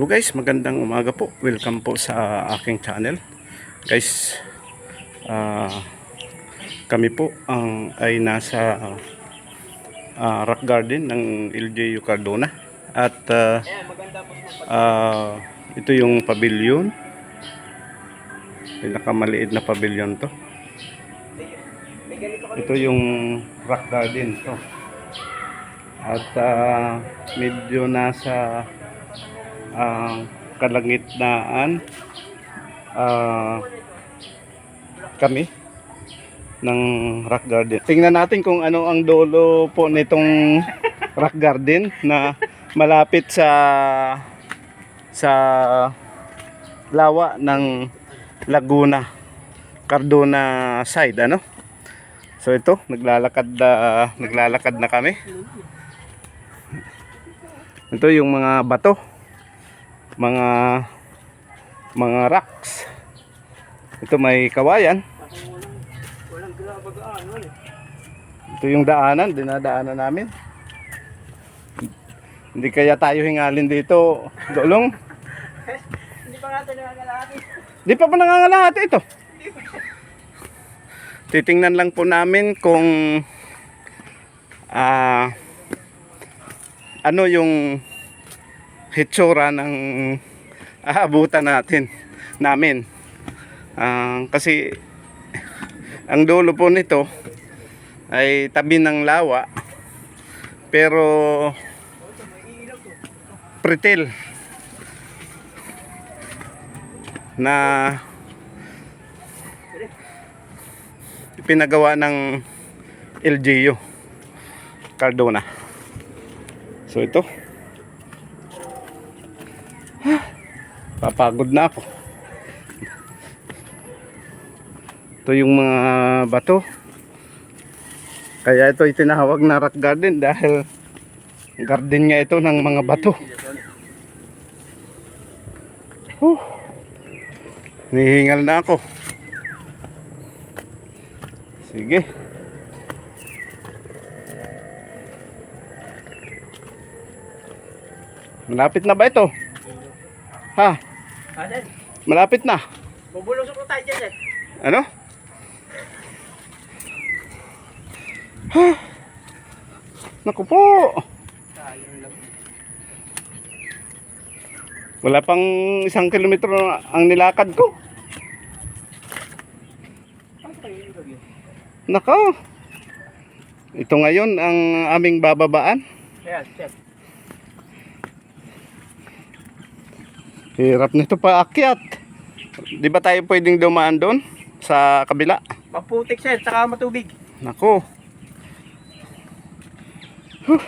Hello guys, magandang umaga po. Welcome po sa aking channel. Guys, ah, kami po ang ay nasa ah, rock garden ng LGU Cardona. At ah, ah, ito yung pavilion. Pinakamaliit na pavilion to. Ito yung rock garden to. At ah, medyo nasa ang kalagitnaan ah, kami ng rock garden. Tingnan natin kung ano ang dolo po nitong rock garden na malapit sa sa lawa ng Laguna Cardona side ano. So ito, naglalakad na naglalakad na kami. Ito yung mga bato mga mga rocks. Ito may kawayan. Ito yung daanan, dinadaanan namin. Hindi kaya tayo hingalin dito, Dolong. Hindi pa nga ito nakakalaki. Di pa pa nangangalahati ito. Titingnan lang po namin kung ah ano yung hitsura ng aabutan natin namin. Ah, kasi ang dulo po nito ay tabi ng lawa pero pretil na pinagawa ng LGU Cardona. So ito. Papagod na ako. Ito yung mga bato. Kaya ito itinawag na rock garden dahil garden nga ito ng mga bato. Huh. Nihingal na ako. Sige. Malapit na ba ito? Ha? Asan? Malapit na. Bubulusok ko tayo dyan eh. Ano? Naku po. Wala pang isang kilometro ang nilakad ko. Nako. Ito ngayon ang aming bababaan. Ayan, chef. Hirap nito pa akyat. Di ba tayo pwedeng dumaan doon sa kabila? Maputik sir, saka matubig. Nako. Huh.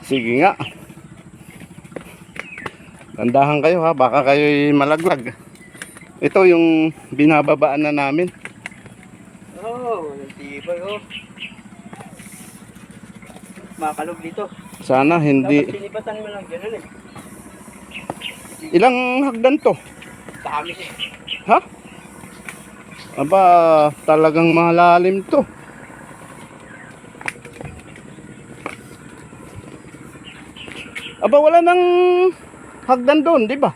Sige nga. Tandahan kayo ha, baka kayo malaglag. Ito yung binababaan na namin. Oh, tibay oh. Makalog dito. Sana Dapat hindi. sinipatan mo lang ganun eh. Ilang hagdan to? Dami. Ha? Aba, talagang malalim to. Aba, wala nang hagdan doon, di ba?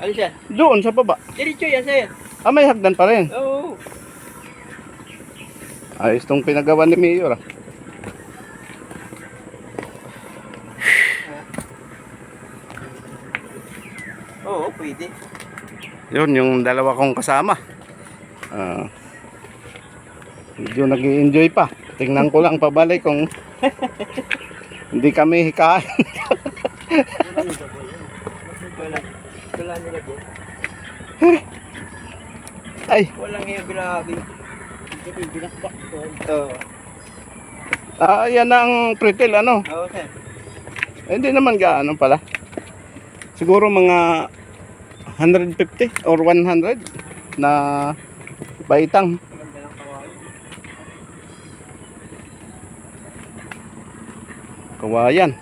Ano siya? Doon sa baba. Diretso yan sir. Ah, may hagdan pa rin. Oo. Ayos tong pinagawa ni Mayor ah. Oo, pwede. Yun, yung dalawa kong kasama. Ah. medyo nag enjoy pa. Tingnan ko lang pabalik kung hindi kami hikain. Ay, Walang iya, grabe. Binakbak ko. Oo. ah, yan ang pretil ano. Sir. Eh, Hindi naman gaano pala. Siguro mga 150 or 100 na baitang. Kawayan.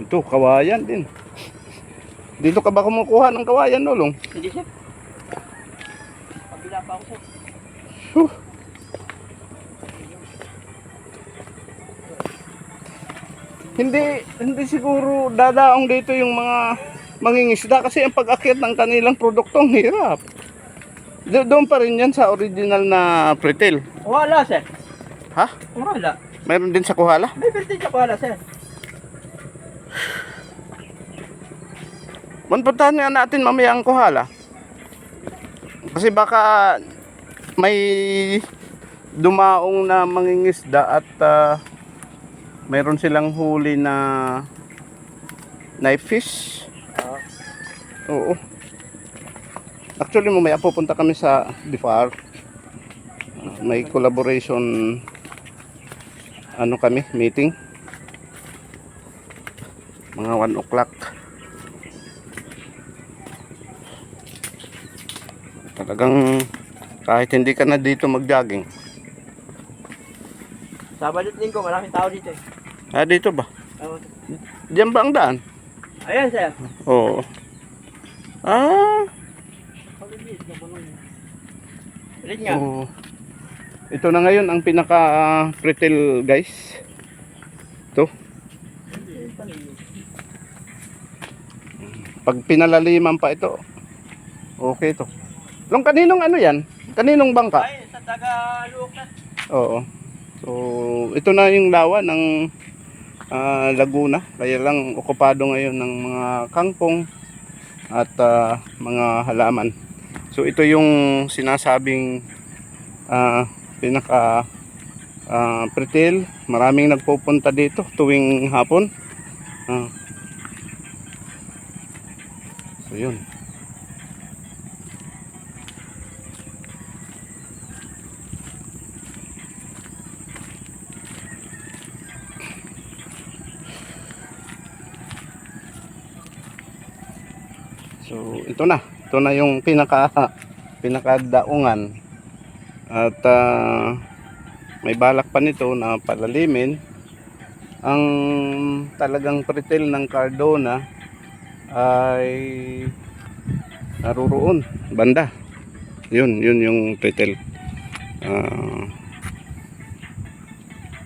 Ito, kawayan din. Dito ka ba kumukuha ng kawayan, Lulong? Hindi sir. Kabila pa ako sir. Hindi, hindi siguro dadaong dito yung mga mangingisda kasi ang pag-akyat ng kanilang produktong hirap. Do- doon pa rin yan sa original na pretil. Wala, sir. Ha? Wala. Mayroon din sa Kuhala? May birthday ka wala, sir. Manpuntahan nga natin mamaya ang Kuhala. Kasi baka may dumaong na mangingisda at ah, mayroon silang huli na knife fish. Oo. Actually, mamaya pupunta kami sa Difar. Uh, may collaboration ano kami, meeting. Mga 1 o'clock. Talagang kahit hindi ka na dito mag-jogging. Sabado at linggo, maraming tao dito eh. Ah, dito ba? Oo. Diyan ba ang daan? Ayan, sir. Oo. Ah, Ulit nga. Oo. Ito na ngayon ang pinaka pretil guys. Ito. Pag pinalaliman pa ito. Okay to. Long kaninong ano yan? Kaninong bangka? Ay, sa. Oo. So, ito na yung lawa ng ah, Laguna. Kaya lang okupado ngayon ng mga kangkong at ah, mga halaman. So, ito yung sinasabing ah, pinaka ah, pretil. Maraming nagpupunta dito tuwing hapon. Ah. so, yun. So, ito na. Ito na yung pinaka pinakadaungan. At ah, may balak pa nito na palalimin. Ang talagang pretil ng Cardona ay naruroon banda. Yun, yun yung pretil. Ah,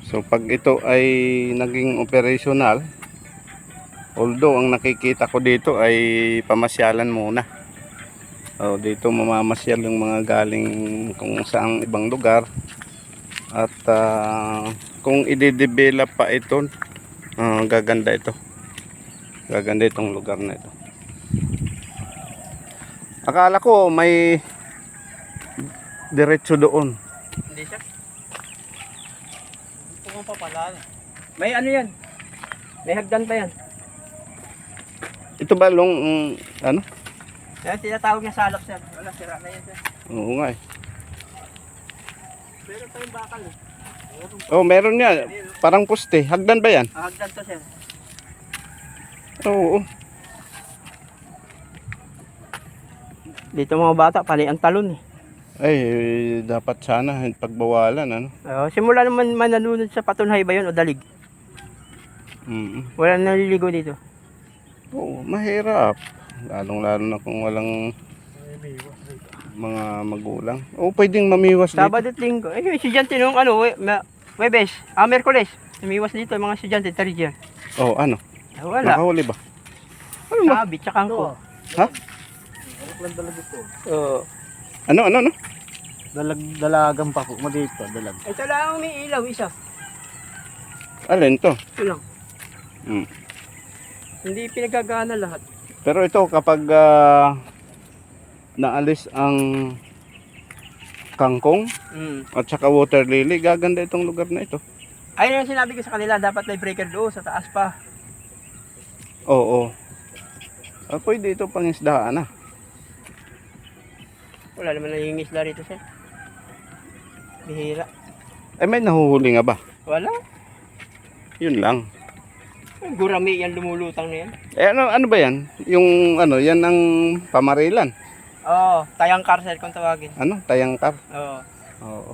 so pag ito ay naging operational, Although ang nakikita ko dito ay pamasyalan muna. Oh, dito mamamasyal yung mga galing kung saang ibang lugar. At ah, kung i-develop pa ito, ah, gaganda ito. Gaganda itong lugar na ito. Akala ko may diretso doon. Hindi siya. Ito kong papalaan. May ano yan? May hagdan pa yan. Ito ba long mm, ano? Yan, tinatawag niya salak, sir. Wala, sira na yan, sir. Oo nga eh. Meron tayong bakal eh. Oh, meron niya. Parang poste. Hagdan ba yan? Ah, hagdan to, sir. Oo. Dito mga bata, pali ang talon eh. Ay, dapat sana pagbawalan ano. Uh, simula naman mananunod sa patunhay ba yun o dalig? Mm. Wala naliligo dito. Oo, mahirap. Lalong lalo na kung walang mga magulang. Oo, pwedeng mamiwas dito. Sabado at linggo. Eh, yung estudyante nung ano, we, ma, Webes, ah, Merkules. Umiwas dito yung mga estudyante, Tarigyan. Oh, ano? Ah, wala. Nakahuli ba? Ano ba? Sabi, tsaka angko. Ha? Oo. Ano, ano, ano? Dalag, dalagang pa po mo dito, dalag. Ito lang ang may ilaw, isa. Alin to? Ito lang. Mm. Hindi pinagagana lahat. Pero ito kapag ah, naalis ang kangkong Mm. at saka water lily, gaganda itong lugar na ito. Ayun ang sinabi ko sa kanila, dapat may breaker doon sa taas pa. Oo. Ah, pwede ito pangisdaan ah. Wala naman nangingisda rito, sir. Bihira. Eh, may nahuhuli nga ba? Wala. Yun lang. Gurami yan, lumulutang na yan. Eh, ano, ano ba yan? Yung ano, yan ang pamarilan. Oo, tayang car, sir, kung tawagin. Ano? Tayangkar. Oo. Oo.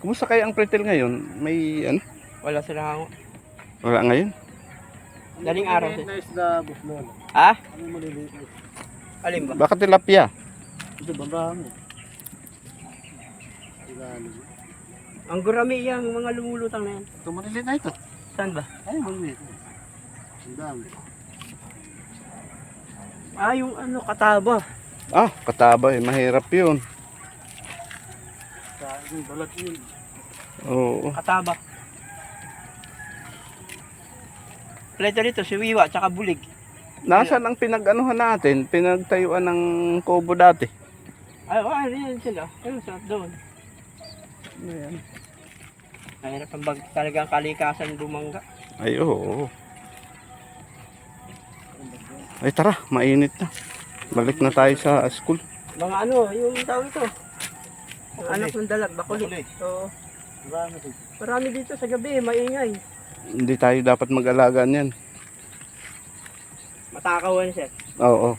Kumusta kaya ang pretel ngayon? May ano? Wala sila hango. Wala ngayon? Daling araw, sir. Na isda, boss mo. Ha? Ano maliliit na? Alin ba? Baka tilapia. Ito, babahan mo. Ilalim. Ang gurami yung mga lumulutang na yan. Ito maliliit na ito. Saan ba? Ay, maliliit. Ang dami. Ah, yung ano, kataba. Ah, kataba eh. Mahirap yun. Sa yung balat yun. Oo. Kataba. Pleto dito, si Wiwa, tsaka Bulig. Nasaan ang pinag-anuhan natin? Pinagtayuan ng kubo dati. Ay, oh, ano yan sila. Ayun, sarap doon. Ayan. Mahirap ang bag talagang kalikasan bumangga. Ay, oo. Ay, tara. Mainit na. Balik na tayo sa school. Mga ano, yung tawag ito. Ang anak ng dalag, bakulit. So, Marami ito. marami dito sa gabi, maingay. Hindi tayo dapat mag-alaga niyan. Matakawan siya. Oo.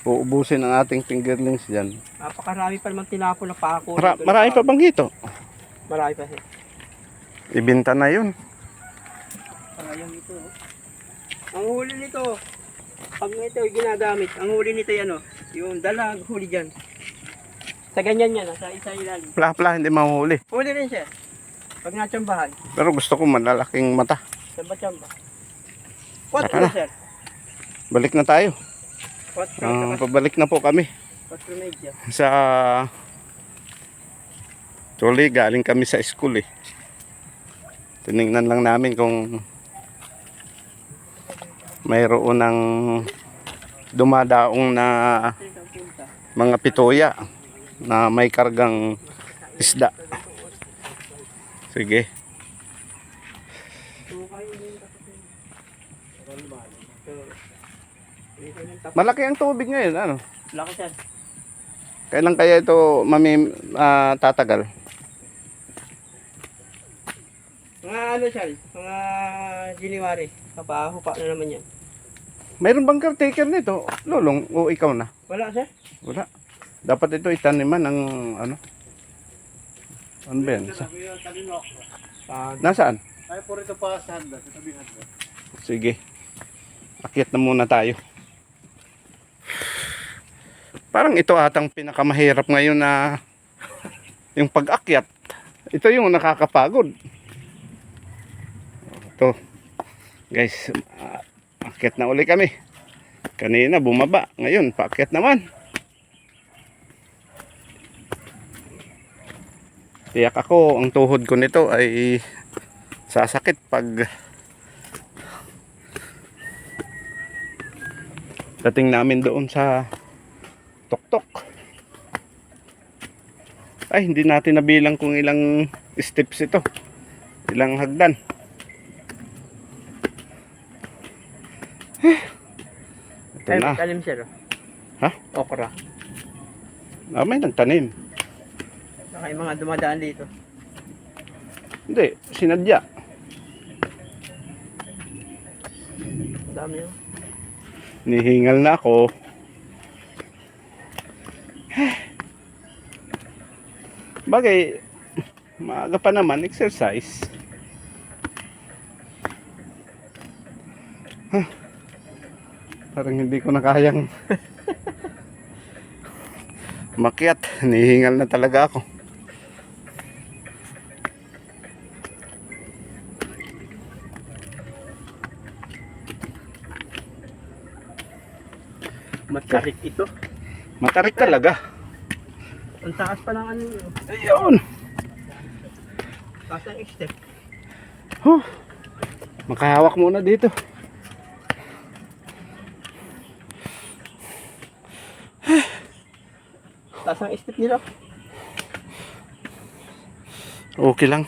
Uubusin ang ating fingerlings dyan. Napakarami pa naman tinapon na pako. Mara- dito. marami pa bang dito? Marami pa siya. Ibinta na yun. Sayang ito. Ang huli nito, pag ito ginagamit, ang huli nito yung ano, yung dalag, huli dyan. Sa ganyan yan, ah, sa isa ilalim. Pla-pla, hindi mahuli. Huli rin siya. Pag natsambahan, Pero gusto ko malalaking mata. tsamba-tsamba. Tara Quattro, na. sir. Balik na tayo. Quattro, Ah, saka pabalik na po kami quattro media. sa Actually, galing kami sa school eh. Tinignan lang namin kung mayroon ng dumadaong na mga pitoya na may kargang isda. Sige. Malaki ang tubig ngayon, ano? Laki sir. Kailan kaya ito mami ah, tatagal? Mga ano siya, mga January. Kapahupa na naman yan. Mayroon bang caretaker nito? Lulong o ikaw na? Wala sir? Wala. Dapat ito itaniman ng ano? Ano ba yan? Sa- nasaan? Ay, po rito pa sa handa. Sa tabing handa. Sige. Akyat na muna tayo. Parang ito atang pinakamahirap ngayon na yung pag-akyat. Ito yung nakakapagod. Ito. Guys, akyat na uli kami. Kanina bumaba. Ngayon, paakyat naman. Tiyak ako, ang tuhod ko nito ay sasakit pag dating namin doon sa tuktok. Ay, hindi natin nabilang kung ilang steps ito. Ilang hagdan. Ito ay, na. talim sir. Ha? Okra. Ah, may nagtanim. Saka yung mga dumadaan dito. Hindi, sinadya. Ang dami yun. Nihingal na ako. Bagay, maaga pa naman, exercise. Huh. Parang hindi ko na kayang makyat. Nihingal na talaga ako. Matarik ito. Matarik talaga. Ang taas pa ng ano yun. Ayun. Taas ng step. Huh. Makahawak muna dito. Taas ng step nila. Okay lang.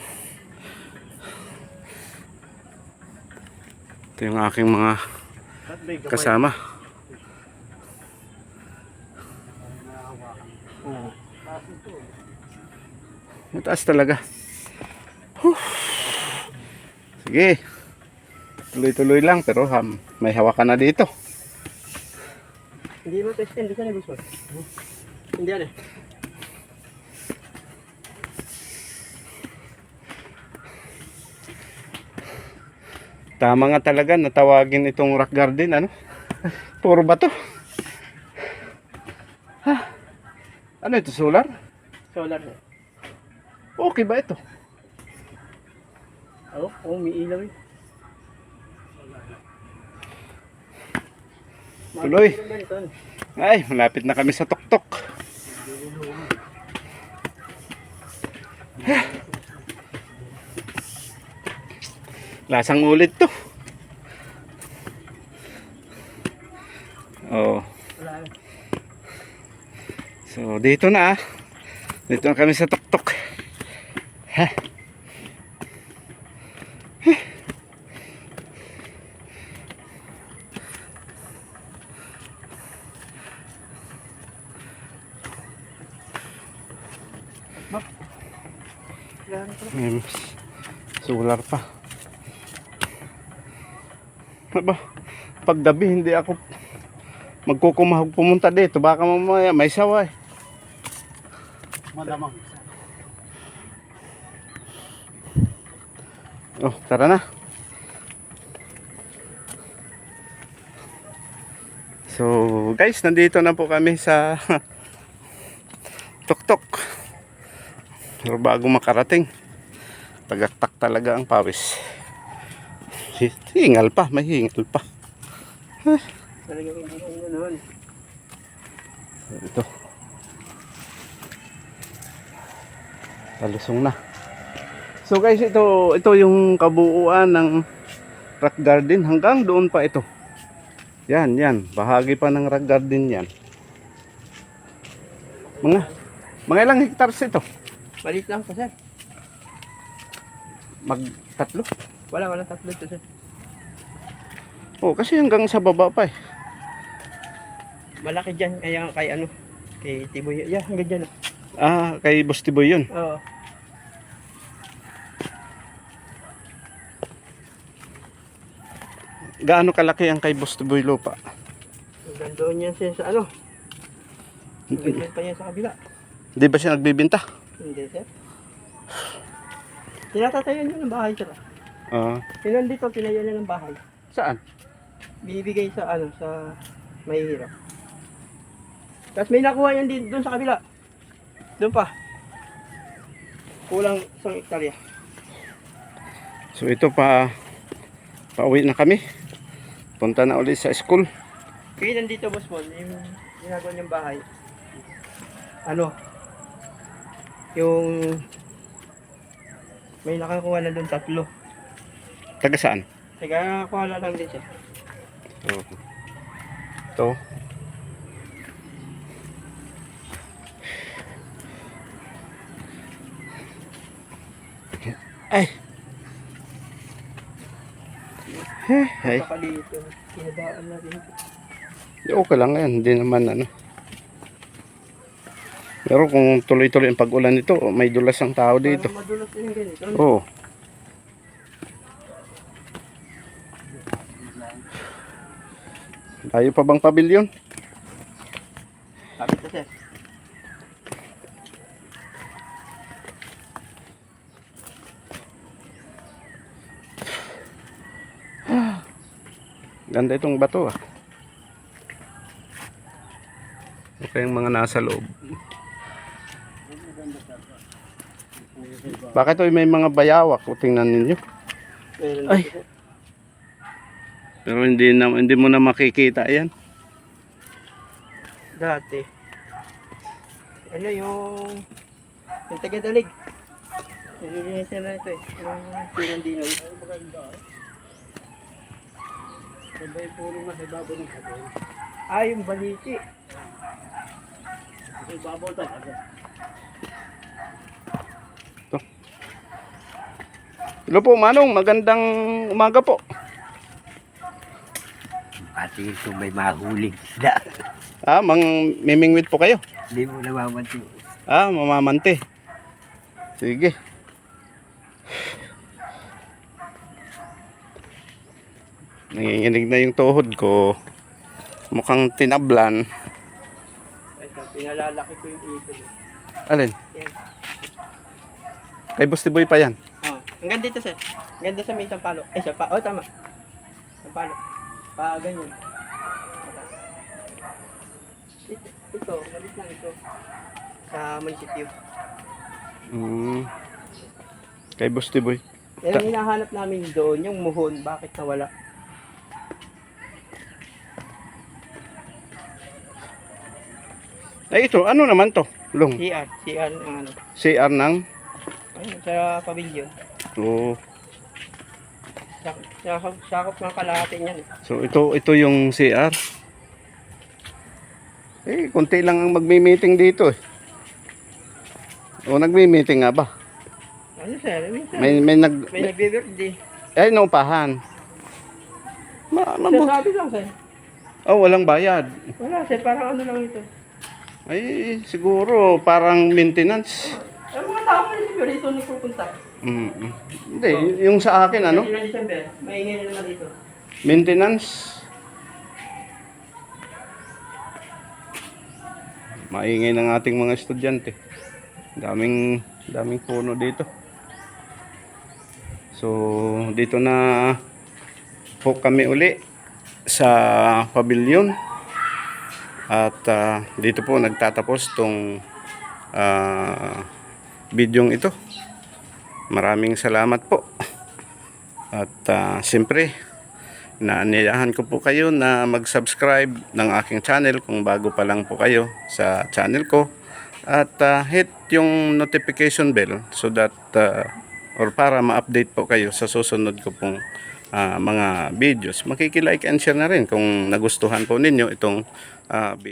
Ito yung aking mga kasama. Mataas talaga. Sige. Tuloy-tuloy lang pero um, may hawakan na dito. Hindi mo test hindi ka na Hindi ano. Tama nga talaga natawagin itong rock garden ano. Puro bato. Ha? Ano ito solar? Solar na. Okay ba ito? Oh, oh, may ilaw eh. Tuloy. Ano? Ay, malapit na kami sa tuktok. Lasang ulit to. Oh. So, dito na ah. Dito na kami sa tuktok. Ha. Wala na pala. May solar pa. Aba, pag gabi hindi ako magkukumahog pumunta dito. Baka mamaya may sawa eh. Malamang. Oh, tara na. So, guys, nandito na po kami sa tuktok. Pero bago makarating, tagaktak talaga ang pawis. Hingal pa, may hingal pa. So, ito. Talusong na. So guys, ito ito yung kabuuan ng rock garden hanggang doon pa ito. Yan, yan. Bahagi pa ng rock garden yan. Mga mga ilang hectares ito? Malit lang pa, sir. Mag tatlo? Wala, wala tatlo ito, sir. Oh, kasi hanggang sa baba pa eh. Malaki dyan, kaya kay ano, kay Tiboy. Yeah, hanggang dyan. Ah, kay Boss Tiboy yun. Oo. Gaano kalaki ang kay Boss Tiboy lupa? Hanggang doon yan siya sa ano. Hanggang doon pa yan sa kabila. Di ba siya nagbibinta? Hindi, sir. Tinatatayan niya ng bahay, sir. Ah, Yung nandito, tinayan niya ng bahay. saan? Bibigay sa ano, sa mahihirap. Tapos may nakuha yan din doon sa kabila. Doon pa. Kulang isang hektarya. So ito pa pauwi na kami. Punta na ulit sa school. Kaya nandito, boss mo, yung ginagawa niyang bahay. Ano? Yung may nakakuha na doon tatlo. Taga saan? Taga kuha na lang din siya. So, ito. Ay. Ay. Dito, kinabaan na rin. Okay lang yan. Hindi naman ano. Pero kung tuloy-tuloy ang pag-ulan nito, may dulas ang tao dito. Ganito. Oo. Tayo pa bang pabilyon? Sabi ko sir. Ganda itong bato ah. Okay yung mga nasa loob. Bakit ito may mga bayawak? O, tingnan ninyo. Ay. Pero hindi, na, hindi mo na makikita yan. Dati. Ano yung... Yung taga-dalig. Nililinisan na ito eh. Yung pinandino. Sabay puro na sa ibabaw ng sabay. Ah, yung baliti. Sa ibabaw talaga. Hello po, Manong. Magandang umaga po. Pati ito may mahuling isda. Ah, mang mimingwit po kayo. Hindi mo namamanti. Ah, mamamante. Sige. Nanginginig na yung tuhod ko. Mukhang tinablan. Ito, pinalalaki ko yung ito. Alin? Kay Boss Boy pa yan. Oh, hanggang dito sir. Hanggang doon sa may isang palo. Eh, sa pa. Oh, tama. Isang palo. Pa, ganyan. Ito, ito, malit lang ito. Sa munisipyo. Mm. Kay Boss Boy. Yan ang hinahanap namin doon, yung muhon, bakit nawala? Ay, ito, ano naman to? Long. CR, CR ang ano. CR ng... Ayun, sa pavilion. So, Sakop, sakop, ng kalahati niyan. eh. so ito, ito yung CR. Eh, konti lang ang magmi-meeting dito eh. O nagmi-meeting nga ba? Ano sir? Minsan, May, may nag... may nagbe-birthday. Ay, naupahan. Ma, ma, Sir, sabi lang sir. oh, walang bayad. Wala sir, parang ano lang ito. Ay, siguro parang maintenance. Siguro dito nagpupunta. Mm. mm. Hindi, y- yung sa akin ano, na December, maingay na naman dito. maintenance. Maingay ng ating mga estudyante. Daming daming puno dito. So, dito na po kami uli sa pavilion. At ah, dito po nagtatapos tong ah, bidyong ito. Maraming salamat po. At ah, siyempre, naaniyahan ko po kayo na mag-subscribe ng aking channel kung bago pa lang po kayo sa channel ko. At ah, hit yung notification bell so that ah, or para ma-update po kayo sa susunod ko pong ah, mga videos. Makikilike and share na rin kung nagustuhan po ninyo itong ah, video.